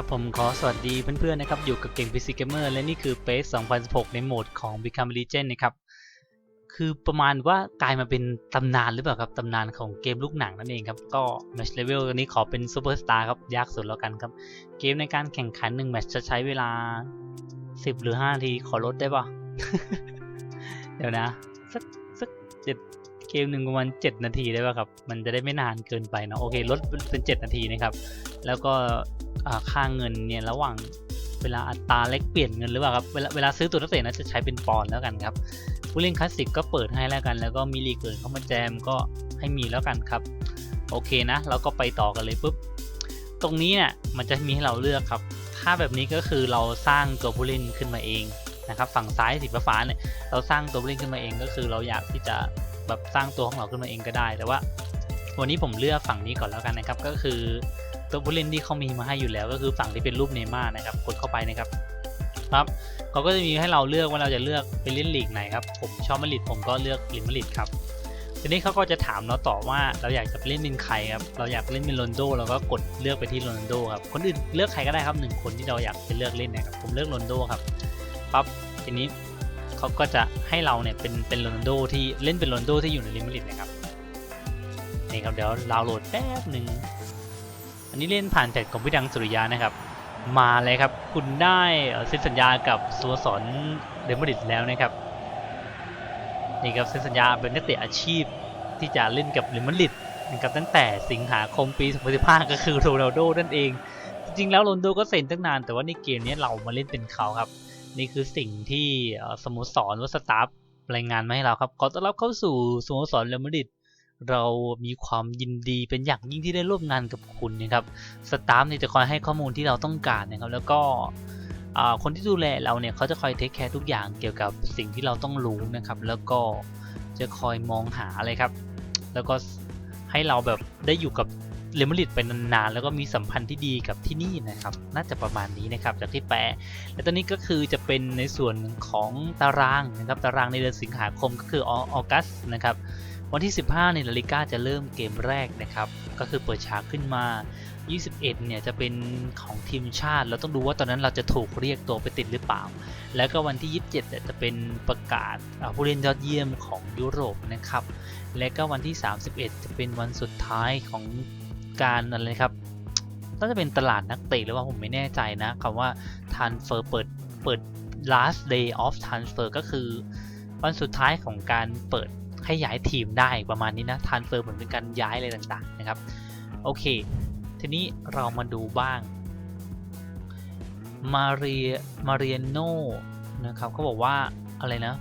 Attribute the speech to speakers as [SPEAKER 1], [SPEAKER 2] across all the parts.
[SPEAKER 1] ครับผมขอสวัสดีเพื่อนๆนะครับอยู่กับเก่ง PC Gamer และนี่คือ PACE 2016 ในโหมดของ Become Legend นะครับ คือประมาณว่ากลายมาเป็นตำนานหรือเปล่าครับตำนานของเกมลูกหนังนั่นเองครับ ก็ Match Level ตัวนี้ขอเป็น Super Star ครับ ยากสุดแล้วกันครับ เกมในการแข่งขัน 1 แมตช์จะใช้เวลา 10 หรือ 5 นาทีขอลดได้ปะเดี๋ยวนะ สักสักเจ็ดเกมหนึ่งประมาณ7นาทีได้ป่ะครับ มันจะได้ไม่นานเกินไปเนาะโอเคลดเป็น7นาทีนะครับ แล้วก็ ค่าเงินเนี่ยระหว่างเวลาอัตราแลกเปลี่ยนเงินหรือเปล่าครับเวลาเวลาซื้อตัวนักเตะนะจะใช้เป็นปอนด์แล้วกันครับผู้เล่นคลาสสิกก็เปิดให้แล้วกัน แล้วก็มีลีกอื่นเข้ามาแจมก็ให้มีแล้วกันครับ โอเคนะเราก็ไปต่อกันเลยปุ๊บตรงนี้เนี่ยมันจะมีให้เราเลือกครับ ถ้าแบบนี้ก็คือเราสร้างตัวผู้เล่นขึ้นมาเองนะครับฝั่งซ้ายสีฟ้าเนี่ยเราสร้างตัวผู้เล่นขึ้นมาเองก็คือเราอยากที่จะแบบสร้างตัวของเราขึ้นมาเองก็ได้ แต่ว่า วันนี้ผมเลือกฝั่งนี้ก่อนแล้วกันนะครับก็คือ ตัวผู้เล่นที่เขามีมาให้อยู่แล้ว ก็คือฝั่งที่เป็นรูปเนย์ม่าร์นะครับกดเข้าไปนะครับครับเขาก็จะมีให้เราเลือกว่าเราจะเลือกไปเล่นลีกไหนครับผมชอบมาริดผมก็เลือกลิมาริดครับทีนี้เขาก็จะถามเราต่อว่าเราอยากจะเล่นเป็นใครครับเราอยากเล่นเป็นโรนโดเราก็กดเลือกไปที่โรนโดครับคนอื่นเลือกใครก็ได้ครับหนึ่งคนที่เราอยากไปเลือกเล่นนะครับผมเลือกโรนโดครับปั๊บทีนี้เขาก็จะให้เราเนี่ยเป็นเป็นโรนโดที่เล่นเป็นโรนโดที่อยู่ในลิมาริดนะครับนี่ครับเดี๋ยวดาวน์โหลดแป๊บหนึ่ง อันนี้เล่นผ่านแท็กของพี่ดังสุริยานะครับ มาเลยครับ คุณได้เซ็นสัญญากับสโมสรเดมบริดแล้วนะครับนี่ครับเซ็นสัญญาเป็นนักเตะอาชีพที่จะเล่นกับเรอัลมาดริดนะครับตั้งแต่สิงหาคมปี 2015 ก็คือโรนัลโดนั่นเอง จริงๆแล้วโรนัลโดก็เซ็นตั้งนาน แต่ว่าในเกมนี้เรามาเล่นเป็นเขาครับ นี่คือสิ่งที่สโมสรว่าสตาฟรายงานมาให้เราครับ ขอต้อนรับเข้าสู่สโมสรเรอัลมาดริด เรามีความยินดีเป็นอย่างยิ่งที่ได้ร่วมงานกับคุณนะครับสตาฟเนี่ยจะคอยให้ข้อมูลที่เราต้องการนะครับ แล้วก็คนที่ดูแลเราเนี่ยเขาจะคอยเทคแคร์ทุกอย่างเกี่ยวกับสิ่งที่เราต้องรู้นะครับ แล้วก็จะคอยมองหาอะไรครับ แล้วก็ให้เราแบบได้อยู่กับเลมาดริดไปนานๆ แล้วก็มีสัมพันธ์ที่ดีกับที่นี่นะครับ น่าจะประมาณนี้นะครับ จากที่แปลและตอนนี้ก็คือจะเป็นในส่วนของตารางนะครับ ตารางในเดือนสิงหาคมก็คือออกัสนะครับ วันที่ 15ในลาลิก้าจะเริ่มเกมแรกนะครับ ก็คือเปิดฉากขึ้นมา 21 เนี่ยจะเป็นของทีมชาติ เราต้องดูว่าตอนนั้นเราจะถูกเรียกตัวไปติดหรือเปล่า แล้วก็วันที่ 27เนี่ยจะเป็นประกาศผู้เล่นยอดเยี่ยมของยุโรปนะครับ และก็วันที่ 31 จะเป็นวันสุดท้ายของการอะไรครับน่าจะเป็นตลาดนักเตะหรือว่าผมไม่แน่ใจนะคำว่า transfer เปิดเปิด last day of transfer ก็คือ วันสุดท้ายของการเปิด ให้ย้ายทีมได้ประมาณนี้นะ transfer เหมือนเป็นการย้ายอะไรต่างๆนะครับ โอเค ทีนี้เรามาดูบ้างมาเรียมาเรียโนนะครับเขาบอกว่าอะไรนะ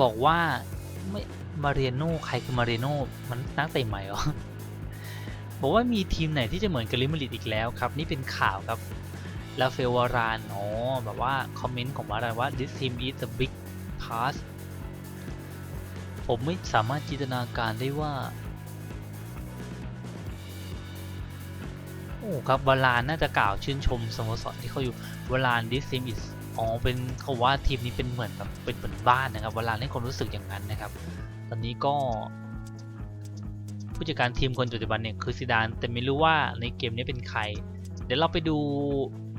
[SPEAKER 1] บอกว่าไม่มาเรียโนใครคือมาเรียโนมันนักเตะใหม่เหรอบอกว่ามีทีมไหนที่จะเหมือนกับลิมาริดอีกแล้วครับ นี่เป็นข่าวครับลาเฟลวารานอ๋อแบบว่า คอมเมนต์ของวารานว่า this team is the big pass ผมไม่สามารถจินตนาการได้ว่า โอ้ครับวารานน่าจะกล่าวชื่นชมสโมสรที่เขาอยู่วาราน this team is อ๋อเป็นเขาว่าทีมนี้เป็นเหมือนแบบเป็นเหมือนบ้านนะครับวารานให้ความรู้สึกอย่างนั้นนะครับ ตอนนี้ก็ผู้จัดการทีมคนปัจจุบันเนี่ยคือซิดานแต่ไม่รู้ว่าในเกมนี้เป็นใคร เดี๋ยวเราไปดู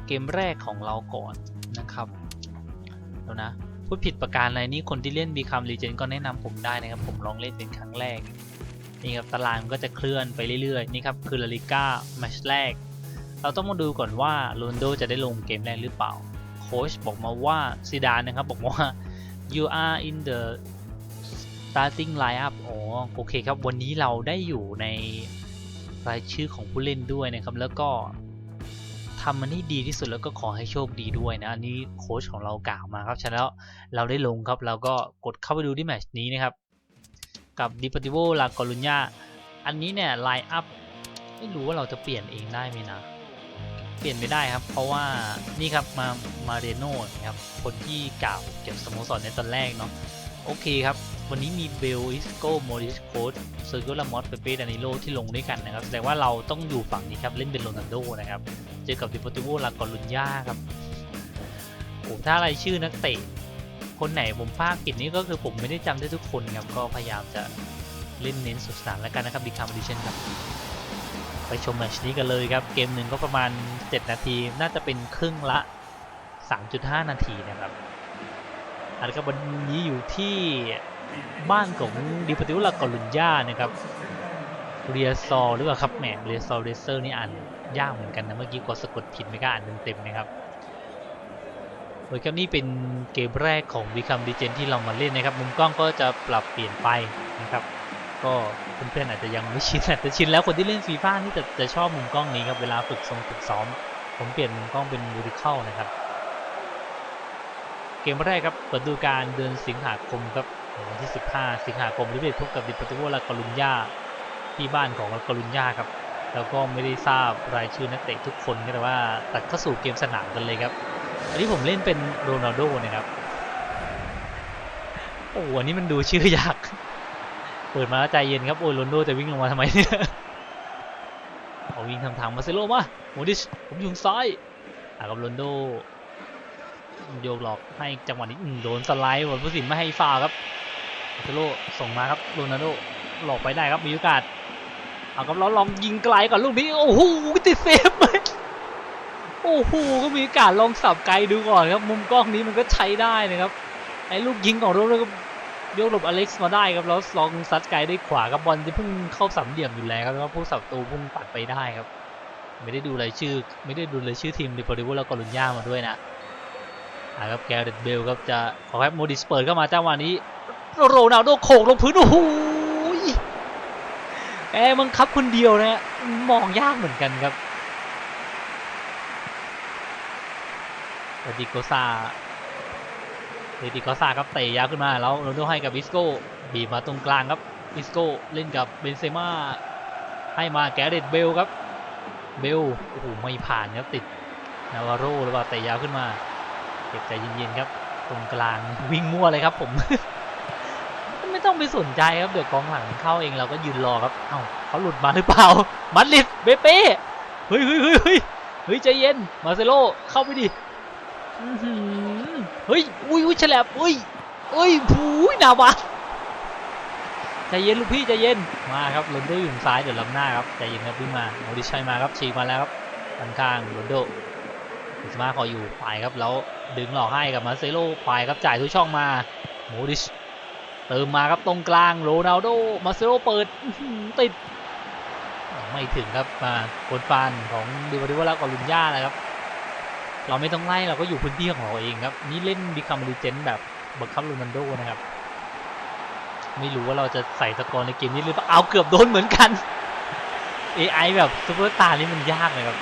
[SPEAKER 1] เกมแรกของเราก่อนนะครับเดี๋ยวนะ พูดผิดประการอะไรนี่คนที่เล่น Become Legend ก็แนะนำผมได้นะครับ ผมลองเล่นเป็นครั้งแรก นี่ครับตารางมันก็จะเคลื่อนไปเรื่อยๆ นี่ครับคือลาลิก้าแมชแรก เราต้องมาดูก่อนว่าโรนโดจะได้ลงเกมแรกหรือเปล่า โค้ชบอกมาว่าซิดานนะครับบอกว่า you are in the starting lineup อ๋อโอเคครับ วันนี้เราได้อยู่ในรายชื่อของผู้เล่นด้วยนะครับ แล้วก็ ทำมันให้ดีที่สุดแล้วก็ขอให้โชคดีด้วยนะอันนี้โค้ชของเรากล่าวมาครับฉะนั้นเราได้ลงครับเราก็กดเข้าไปดูที่แมตช์นี้นะครับ กับดิปติโวลากอลุญญาอันนี้เนี่ยไลน์อัพไม่รู้ว่าเราจะเปลี่ยนเองได้ไหมนะ เปลี่ยนไม่ได้ครับ เพราะว่านี่ครับมามาเรโน่นะครับคนที่กล่าวเก็บสโมสรในตอนแรกเนาะโอเคครับ วันนี้มีเบลอิสโกโมริสโคสเซอร์โกลามอสเปเป้ดานิโลที่ลงด้วยกันนะครับแสดงว่าเราต้องอยู่ฝั่งนี้ครับ เล่นเป็นโรนัลโดนะครับ เจอกับดิปติโวลากอลุนยาครับโอ้ถ้าอะไรายชื่อนักเตะ คนไหนผมภาคกิจนี้ก็คือผมไม่ได้จำได้ทุกคนครับ ก็พยายามจะเล่นเน้นสุดสนานแล้วกันนะครับดีคาร์ดิชันครับ ไปชมแมตชนี้กันเลยครับ เกมหนึ่งก็ประมาณ 7 นาที น่าจะเป็นครึ่งละ 3.5 นาทีนะครับอันนี้ก็วันนี้อยู่ที่ บ้านของดิปติวลากอลุนยานะครับเรียซอหรือเปล่าครับแหมเรียซอเรเซอร์นี่อ่านยากเหมือนกันนะเมื่อกี้กดสะกดผิดไม่กล้าอ่านเต็มๆนะครับโดยครับนี่เป็นเกมแรกของ Become Legend ที่เรามาเล่นนะครับ มุมกล้องก็จะปรับเปลี่ยนไปนะครับ ก็เพื่อนๆอาจจะยังไม่ชินอาจจะชินแล้วคนที่เล่นฟีฟ่านี่จะจะชอบมุมกล้องนี้ครับเวลาฝึกทรงฝึกซ้อม ผมเปลี่ยนมุมกล้องเป็น vertical นะครับ เกมแรกครับเปิดดูการเดือนสิงหาคมครับ วันที่ 15 สิงหาคมลิเวอร์พูลพบกับดิปโตโวลากอลุนยาที่บ้านของลากอลุนยาครับ แล้วก็ไม่ได้ทราบรายชื่อนักเตะทุกคนแต่ว่าตัดเข้าสู่เกมสนามกันเลยครับอันนี้ผมเล่นเป็นโรนัลโดนะครับโอ้โหอันนี้มันดูชื่อยาก เปิดมาแล้วใจเย็นครับ โอ้ยโรนลโดจะวิ่งลงมาทำไมเนี่ยเอาวิ่งทำทางมาเซโลมาโมดิชผมอยู่ทางซ้ายอะกับโรนลโดโยกหลอกให้จังหวะนี้โดนสไลด์บอลผู้สินไม่ให้ฟาวครับ มาเซโลส่งมาครับโรนัลโดหลอกไปได้ครับมีโอกาสเอาครับแล้วลองยิงไกลก่อนลูกนี้โอ้โหติดเซฟเลยโอ้โหก็มีโอกาสลองสับไกลดูก่อนครับ มุมกล้องนี้มันก็ใช้ได้นะครับไอ้ลูกยิงของโรนัลโดโยกหลบอเล็กซ์มาได้ครับแล้วลองซัดไกลได้ขวากับบอลที่เพิ่งเข้าสามเหลี่ยมอยู่แล้วครับแล้วผู้สับตูพุ่งปัดไปได้ครับ ไม่ได้ดูรายชื่อ ไม่ได้ดูรายชื่อทีมดิโปริวแล้วก็ลุนย่ามาด้วยนะอ่าครับแกเรตเบลครับจะขอให้โมดิสเปิดเข้ามาจังหวะนี้ โรนัลโดโขกลงพื้นโอ้โหแกมันคับคนเดียวนะฮะมองยากเหมือนกันครับแต่ดิโกซาเดติกซาครับเตะยาวขึ้นมาแล้วโรนัลโดให้กับวิสโก้บีมาตรงกลางครับวิสโก้เล่นกับเบนเซม่าให้มาแกเรตเบลครับ เบลโอ้โหไม่ผ่านครับติดนาวาโรหรือว่าเตะยาวขึ้นมาเก็บใจเย็นๆครับ ตรงกลางวิ่งมั่วเลยครับผม ต้องไปสนใจครับเดี๋ยวกองหลังเข้าเองเราก็ยืนรอครับเอ้าเขาหลุดมาหรือเปล่ามัดลิดเบเป้เฮ้ยเฮ้ยเฮ้ยเฮ้ยเฮ้ยใจเย็นมาเซโลเข้าไปดิอือหือเฮ้ยอุ้ยอุ้ยฉลับอุ้ยเอ้ยผูยนาวะใจเย็นลูกพี่ใจเย็นมาครับโรนโดอยู่ซ้ายเดี๋ยวล้ำหน้าครับใจเย็นครับวิ่งมาโมดิชัยมาครับฉีกมาแล้วครับด้านข้างโรนโดอิสมาคอยอยู่ไปครับแล้วดึงหลอกให้กับมาเซโลไปครับจ่ายทุกช่องมาโมดิช ติมมาครับตรงกลางโรนัลโดมาเซโลเปิดติด ไม่ถึงครับมาโคนฟานของดิวาริวาลากอลุนย่านะครับ เราไม่ต้องไล่เราก็อยู่พื้นที่ของเราเองครับ นี่เล่นบิคัมรีเจนแบบบังคับโรนัลโดนะครับ ไม่รู้ว่าเราจะใส่สกอร์ในเกมนี้หรือเปล่าเอาเกือบโดนเหมือนกัน AI แบบซูเปอร์สตาร์นี่มันยากเลยครับ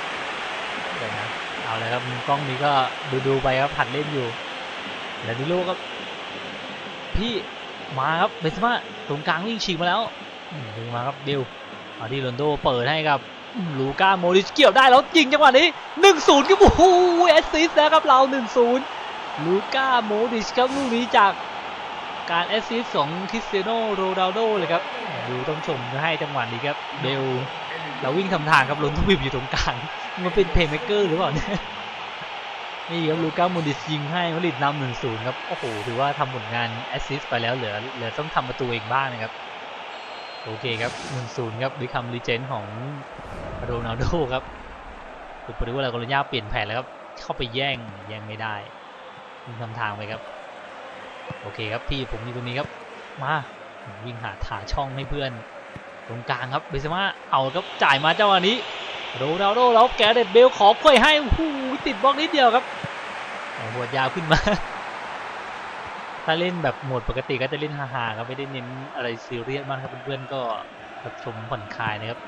[SPEAKER 1] เดี๋ยวนะเอาเลยครับมุมกล้องนี้ก็ดูดูๆไปครับผัดเล่นอยู่แล้วดิโลครับพี่ มาครับเบสมาตรงกลางวิ่งฉีกมาแล้วดึงมาครับเบลมาที่โรนโดเปิดให้กับลูก้าโมริชเกี่ยวได้แล้วยิงจังหวะนี้ 1-0ครับโอ้โหแอสซิสต์นะครับเรา 1-0 ลูก้าโมริชครับลูกนี้จากการแอสซิสต์ของคริสเตียโนโรนัลโดเลยครับดูต้องชมให้จังหวะนี้ครับเบลเราวิ่งทำทางครับลนทุบิบอยู่ตรงกลางมันเป็นเพย์เมกเกอร์หรือเปล่าเนี่ย นี่ครับลูก้าโมริชยิงให้มาริดนำหนึ่งศูนย์ครับ โอ้โห ถือว่าทำผลงานแอสซิสต์ไปแล้วเหลือเหลือต้องทำประตูเองบ้างนะครับ โอเคครับหนึ่งศูนย์ครับวิคัมรีเจนของโรนัลโดครับคือปริว่าอะไรกรญาเปลี่ยนแผนแล้วครับ เข้าไปแย่งแย่งไม่ได้วิ่งทำทางไปครับ โอเคครับพี่ผมอยู่ตรงนี้ครับ มาวิ่งหาถาช่องให้เพื่อน ตรงกลางครับเบซมาเอาครับจ่ายมาเจ้าวันนี้โรนัลโดแล้วแกเด็ดเบลขอควยให้โอ้โห ติดบล็อกนิดเดียวครับหัวดยาวขึ้นมา ถ้าเล่นแบบโหมดปกติก็จะเล่นฮาๆครับไม่ได้เน้นอะไรซีเรียสมากครับเพื่อนๆก็รับชมผ่อนคลายนะครับ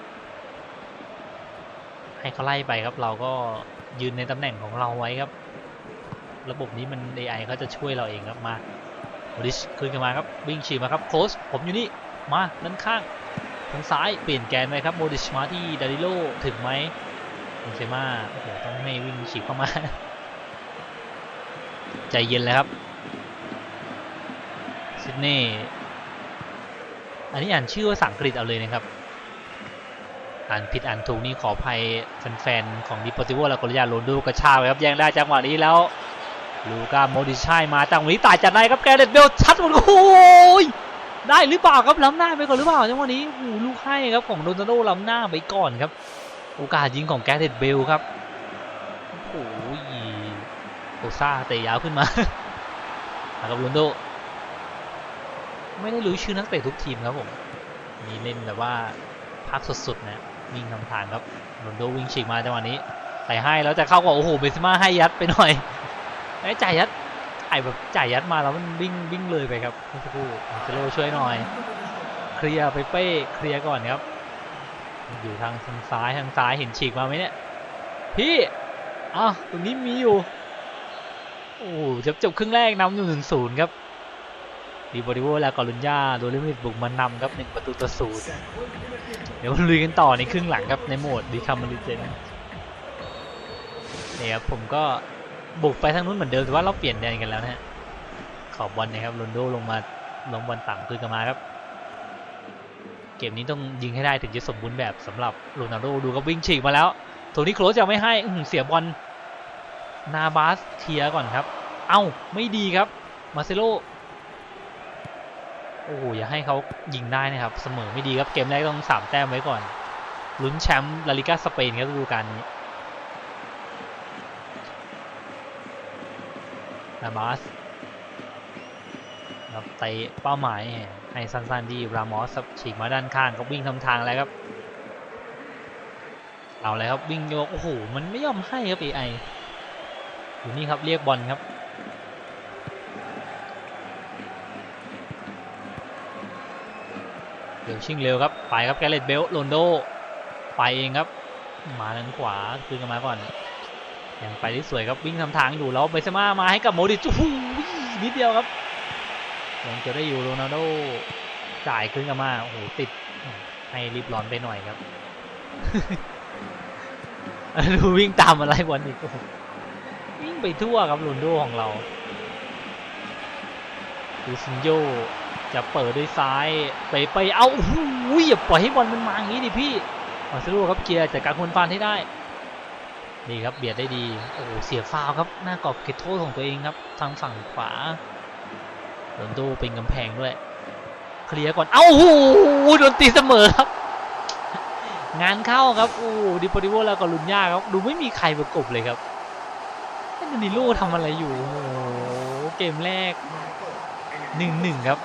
[SPEAKER 1] ให้เขาไล่ไปครับเราก็ยืนในตำแหน่งของเราไว้ครับ ระบบนี้มัน AI เขาจะช่วยเราเองครับมาโมดิชขึ้นกันมาครับวิ่งฉีมาครับโค้ชผมอยู่นี่มาด้านข้างทางซ้ายเปลี่ยนแกนไปครับโมดิชมาที่ดาริโลถึงไหม เบนเซม่าโอ้โหต้องให้วิ่งฉีกเข้ามา ใจเย็นเลยครับซิดนีย์อันนี้อ่านชื่อภาษาอังกฤษเอาเลยนะครับ อ่านผิดอ่านถูกนี่ขออภัยแฟนๆของดิปอติโวและกอริยาโรนดูกระชากเลยครับแย่งได้จังหวะนี้แล้วลูก้าโมดิชัยมาจังหวะนี้ตายจากไหนครับแกเรตเบลชัดหมดโอ้ยได้หรือเปล่าครับล้ำหน้าไปก่อนหรือเปล่าจังหวะนี้โอ้โหลูกให้ครับของโรนัลโดล้ำหน้าไปก่อนครับ โอกาสยิงของแกเรตเบลครับ โอ้โหโอซ่าเตะยาวขึ้นมานะครับโรนโด ไม่ได้รู้ชื่อนักเตะทุกทีมครับผมนี่เล่นแบบว่าพักสุดๆนะวิ่งทำทางครับโรนโดวิ่งฉีกมาจังหวะนี้ใส่ให้แล้วจะเข้าก็โอ้โหเบนเซม่าให้ยัดไปหน่อยไอ้จ่ายยัดไอ้แบบจ่ายยัดมาแล้วมันวิ่งวิ่งเลยไปครับเมื่อสักครู่เซโลช่วยหน่อย เคลียร์ไปเป้เคลียร์ก่อนครับ อยู่ทางทางซ้ายทางซ้ายเห็นฉีกมาไหมเนี่ย พี่อะตรงนี้มีอยู่โอ้โหจบจบครึ่งแรกนำอยู่หนึ่งศูนย์ครับดีบอดิโวและกอลุนยาโดนลิมิตบุกมานำครับหนึ่งประตูต่อศูนย์เดี๋ยวลุยกันต่อในครึ่งหลังครับในโหมดดีคามาริเจนเนี่ยครับผมก็บุกไปทางนู้นเหมือนเดิมแต่ว่าเราเปลี่ยนแดนกันแล้วนะฮะขอบบอลนะครับโรนโดลงมาลงบอลต่ำคืนกลันมาครับ เกมนี้ต้องยิงให้ได้ถึงจะสมบูรณ์แบบสำหรับโรนัลโดดูครับวิ่งฉีกมาแล้วโทนี่โครสยังไม่ให้เสียบอลนาบาสเคลียร์ก่อนครับ เอ้าไม่ดีครับมาเซโลโอ้โหอย่าให้เขายิงได้นะครับ เสมอไม่ดีครับเกมแรกต้องสามแต้มไว้ก่อนลุ้นแชมป์ลาลิกาสเปนครับฤดูกาลนี้นาบาส ครับเตะเป้าหมายให้สั้นๆที่รามอสฉีกมาด้านข้างก็วิ่งทำทางแล้วครับ เอาเลยครับวิ่งโยกโอ้โหมันไม่ยอมให้ครับ AI อยู่นี่ครับเรียกบอลครับเดี๋ยวชิงเร็วครับไปครับแกเรตเบลโรนโดไปเองครับ มาทางขวาคืนกันมาก่อนยังไปได้สวยครับวิ่งทำทางอยู่แล้วเบซมามาให้กับโมดิชโอ้นิดเดียวครับ ยังจะได้อยู่โรนัลโดจ่ายคืนกันมาโอ้โหติดให้รีบร้อนไปหน่อยครับดูวิ่งตามอะไรบอลอีกวิ่งไปทั่วครับโรนัลโดของเราดูซินโยจะเปิดด้วยซ้ายไปไปเอาโอ้โหอย่าปล่อยให้บอลมันมาอย่างนี้ดิพี่มาสลูครับเกียร์จัดการคนฟานให้ได้นี่ครับเบียดได้ดีโอ้โหเสียฟาวครับหน้ากรอบเขตโทษของตัวเองครับทางฝั่งขวา โดนดูเป็นกำแพงด้วย เคลียร์ก่อน เอ้าโอ้โดนตีเสมอครับ งานเข้าครับโอ้ดิปดิโวแล้วก็ลุนย่าครับ ดูไม่มีใครประกบเลยครับไอ้ดิโลทำอะไรอยู่ โอ้เกมแรกหนึ่งหนึ่งครับ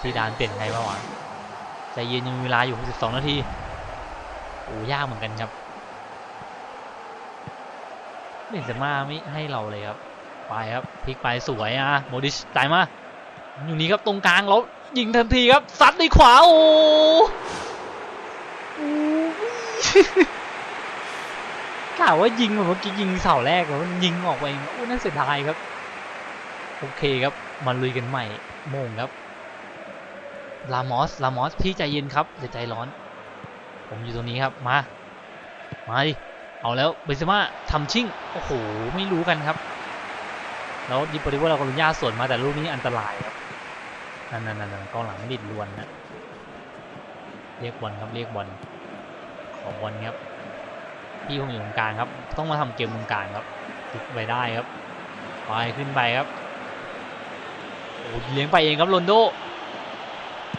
[SPEAKER 1] ซีดานเปลี่ยนไงบ้างวะใจเย็นยังมีเวลาอยู่12นาที โอ้ยากเหมือนกันครับเบนเซม่าไม่ให้เราเลยครับ ไปครับพลิกไปสวยอะโมดิชจ่ายมา อยู่นี้ครับตรงกลางแล้วยิงทันทีครับซัดในขวาโอ้โอ้กล่าวว่ายิงแบบเมื่อกี้ยิงเสาแรกแล้วมันยิงออกไปโอ้น่าเสียดายครับ โอเคครับมาลุยกันใหม่โมงครับลามอสลามอสพี่ใจเย็นครับอย่าใจร้อน ผมอยู่ตรงนี้ครับมามาดิเอาแล้วเบนเซม่าทำชิ่งโอ้โหไม่รู้กันครับ แล้วดิปอริโวลาโคลุญญาสวนมาแต่ลูกนี้อันตรายครับนั่นนั่นนั่นกองหลังดิดลวนนะเรียกบอลครับเรียกบอลขอบอลครับพี่ผมอยู่ตรงกลางครับ ต้องมาทำเกมตรงกลางครับติดไปได้ครับไปขึ้นไปครับโอ้เลี้ยงไปเองครับโรนโด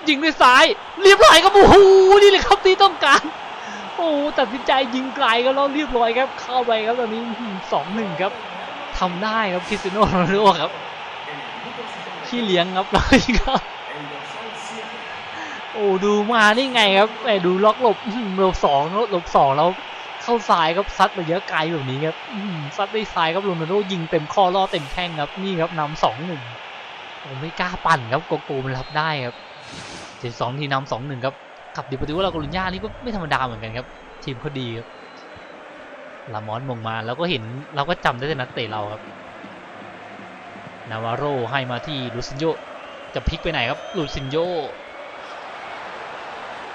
[SPEAKER 1] ยิงด้วยซ้ายเรียบร้อยครับโอ้โหนี่เลยครับที่ต้องการโอ้ตัดสินใจยิงไกลก็แล้วเรียบร้อยครับ เข้าไปครับตอนนี้สองหนึ่งครับ ทำได้ครับคริสเตียโนโรนัลโดครับขี้เลี้ยงครับเลยครับโอ้ดูมานี่ไงครับแหมดูล็อกหลบอื้อหือหลบสองหลบสองแล้วเข้าซ้ายครับซัดระยอะไกลแบบนี้ครับซัดด้วยซ้ายครับโรนัลโดยิงเต็มข้อล่อเต็มแข้งครับนี่ครับนำสองหนึ่งโอ้ไม่กล้าปั่นครับโกโก้มันรับได้ครับเจ็ดสองทีนำสองหนึ่งครับกับดิปติว่าลาโกลุญญานี่ก็ไม่ธรรมดาเหมือนกันครับ ทีมเขาดีครับ ลามอนมงมาแล้วก็เห็นเราก็จำได้แต่นักเตะเราครับ นาวาโรให้มาที่ลูซินโยจะพลิกไปไหนครับลูซินโย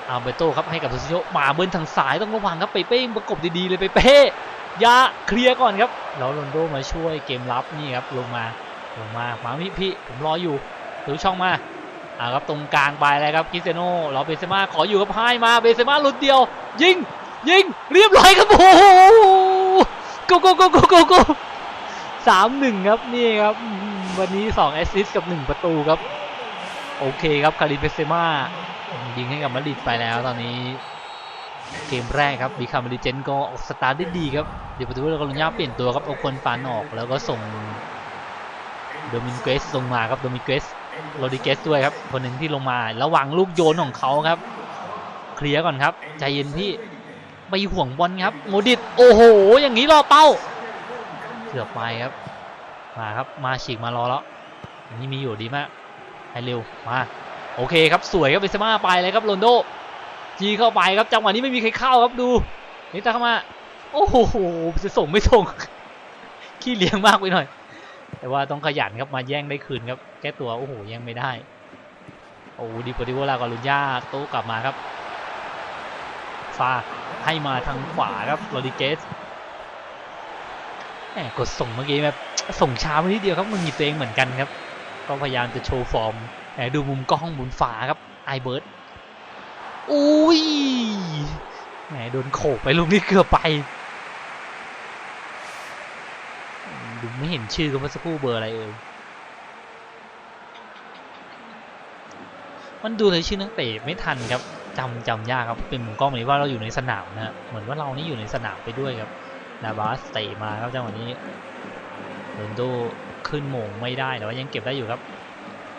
[SPEAKER 1] อาเบโต้ครับให้กับโซซิโยมาเบิ้ลทางซ้ายต้องระวังครับเปเป้งประกบดีๆเลยเปเป้ยาเคลียร์ก่อนครับแล้วโรนโดมาช่วยเกมรับนี่ครับลงมาลงมามาพี่พี่ผมรออยู่ถือช่องมาอ่าครับตรงกลางไปเลยครับคริสเตียโน่เราเบเซม่าขออยู่กับไฮมาเบเซม่าหลุดเดียว ยิงยิงเรียบร้อยครับโอ้โห โกโกโกโกโกโกสามหนึ่งครับนี่ครับ วันนี้สองแอสซิสต์กับหนึ่งประตูครับ โอเคครับคาริเบนเซมายิงให้กับมาดริดไปแล้วตอนนี้ เกมแรกครับบีคาร์มาริเจนก็ออกสตาร์ทได้ดีครับเดี๋ยวประตูแล้วก็ลุญญาเปลี่ยนตัวครับเอาคนปานออกแล้วก็ส่งโดมินเกสลงมาครับโดมินเกสโรดิเกสด้วยครับคนหนึ่งที่ลงมาระหว่างลูกโยนของเขาครับ เคลียร์ก่อนครับ ใจเย็นพี่ ไปห่วงบอลครับโมดิตโอ้โห อย่างนี้รอเป้าเกือบไปครับ มาครับมาฉีกมารอแล้วอันนี้มีอยู่ดีมากให้เร็วมาโอเคครับสวยครับเบนเซม่าไปเลยครับโรนโดจีเข้าไปครับจังหวะนี้ไม่มีใครเข้าครับดูนี่ตาเข้ามาโอ้โหจะส่งไม่ส่งขี้เลี้ยงมากไปหน่อย แต่ว่าต้องขยันครับมาแย่งได้คืนครับแก้ตัวโอ้โหแย่งไม่ได้โอ้ดีโปรดิโวลากอลุนยาโต้กลับมาครับฟา ให้มาทางขวาครับโรดิเกสแหมกดส่งเมื่อกี้แบบส่งช้าไปนิดเดียวครับมันหยิบตัวเองเหมือนกันครับ ก็พยายามจะโชว์ฟอร์มแหมดูมุมกล้องมุมฝาครับไอเบิร์ดอุ้ยแหมโดนโขกไปลูกนี้เกือบไปดูไม่เห็นชื่อกันเมื่อสักครู่เบอร์อะไรเอ่ย มันดูเลยชื่อนักเตะไม่ทันครับจำจำยากครับเป็นมุมกล้องแบบนี้ว่าเราอยู่ในสนามนะฮะเหมือนว่าเรานี่อยู่ในสนามไปด้วยครับนาบาสเตะมาครับจังหวะนี้โรนโดขึ้นโมงไม่ได้แต่ว่ายังเก็บได้อยู่ครับ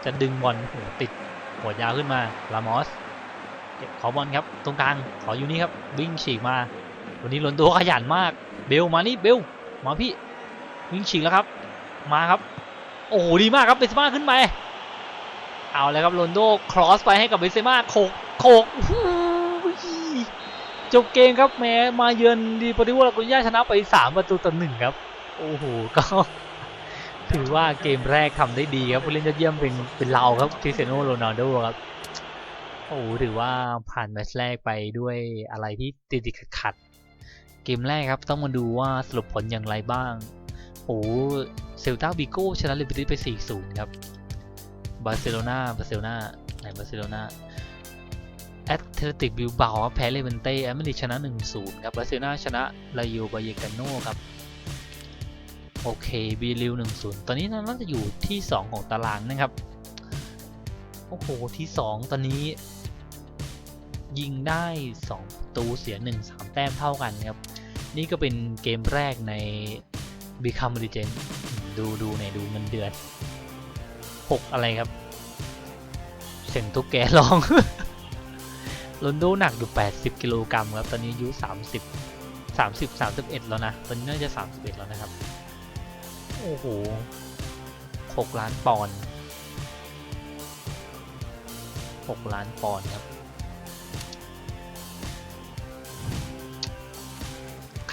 [SPEAKER 1] จะดึงบอลโหติดหัวยาวขึ้นมาลามอสขอบอลครับ ตรงกลางขออยู่นี่ครับวิ่งฉีกมา วันนี้โรนโดขยันมาก เบลมานี่เบลมาพี่วิ่งฉีกแล้วครับ มาครับ โอ้โหดีมากครับเบนเซม่าขึ้นไป เอาเลยครับโรนโดครอสไปให้กับเบนเซม่าโขกโขกจบเกมครับแม้มาเยือนดีโปรติโวลากุย่าชนะไป3ประตูต่อหนึ่งครับ โอ้โหก็ถือว่าเกมแรกทำได้ดีครับผู้เล่นยอดเยี่ยมเป็นเป็นเราครับคริสเตียโนโรนัลโดครับโอ้โหถือว่าผ่านแมตช์แรกไปด้วยอะไรที่ติดติดขัดเกมแรกครับต้องมาดูว่าสรุปผลอย่างไรบ้างโอ้โหเซลตาบิโก้ชนะเรอัลมาดริไป4-0ครับ บาร์เซโลนาบาร์เซโลนาไหนบาร์เซโลนาแอตเลติกบิลบาแพ้เลเวนเต้แอตมาดริชนะ 1-0 ครับบาร์เซโลนาชนะลาโยบายกาโนครับโอเคบีริว1-0 ตอนนี้น่าจะอยู่ที่ 2 ของตารางนะครับ โอ้โห ที่ 2 ตอนนี้ ยิงได้2ประตูเสีย 1 3 แต้มเท่ากันครับ นี่ก็เป็นเกมแรกใน Become Legend ดูดูในดูเงินเดือน 6อะไรครับ เสียงตุ๊กแกร้องโรนโดหนักอยู่ 80 กิโลกรัมครับ ตอนนี้อายุ 30 30 31 แล้วนะ ตอนนี้น่าจะ 31 แล้วนะครับ โอ้โห 6 ล้านปอนด์6ล้านปอนด์ครับ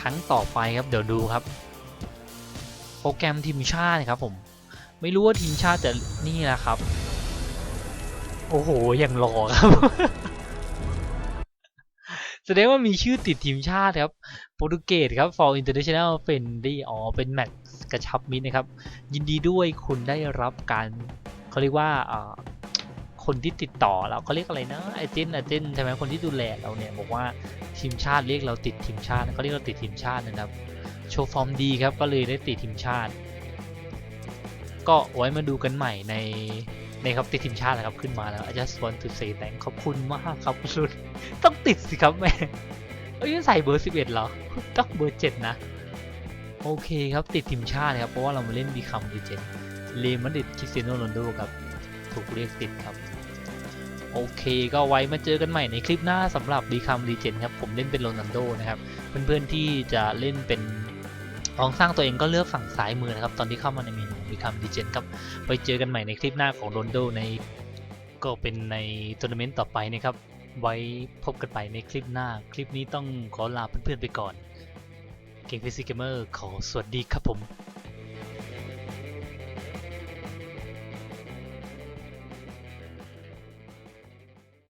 [SPEAKER 1] ครั้งต่อไปครับ เดี๋ยวดูครับ โปรแกรมทีมชาติครับผม ไม่รู้ว่าทีมชาติจะนี่แหละครับ โอ้โหยังรอครับแสดงว่ามีชื่อติดทีมชาติครับ โปรตุเกสครับ for international friendly อ๋อ เป็นแมตช์กระชับมิตรนะครับ ยินดีด้วยคุณได้รับการเขาเรียกว่าอ่าคนที่ติดต่อเราเขาเรียกอะไรนะไอเจนไอเจนใช่ไหมคนที่ดูแลเราเนี่ยบอกว่าทีมชาติเรียกเราติดทีมชาติเขาเรียกเราติดทีมชาตินะครับ โชว์ฟอร์มดีครับ ก็เลยได้ติดทีมชาติ ก็ไว้มาดูกันใหม่ในในครับติดทีมชาตินะครับขึ้นมาแล้ว I just want to say thank ขอบคุณมากครับคุณต้องติดสิครับแม่เอ้ยใส่เบอร์ 11เหรอต้องเบอร์ 7 นะ โอเคครับติดทีมชาติครับ เพราะว่าเรามาเล่นบีคัมดีเจนเรอัลมาดริดคริสเตียโนโรนโดครับ ถูกเรียกติดครับ โอเคก็ไว้มาเจอกันใหม่ในคลิปหน้าสำหรับ Become Legend ครับ ผมเล่นเป็นโรนัลโดนะครับ เพื่อนๆที่จะเล่นเป็นลองสร้างตัวเองก็เลือกฝั่งซ้ายมือนะครับ ตอนที่เข้ามาในเมนู Become Legend ครับไปเจอกันใหม่ในคลิปหน้าของโรนโดในก็เป็นในทัวร์นาเมนต์ต่อไปนะครับ ไว้พบกันใหม่ในคลิปหน้า คลิปนี้ต้องขอลาเพื่อนๆไปก่อน เก่งฟิสิกเกมเมอร์ขอสวัสดีครับผม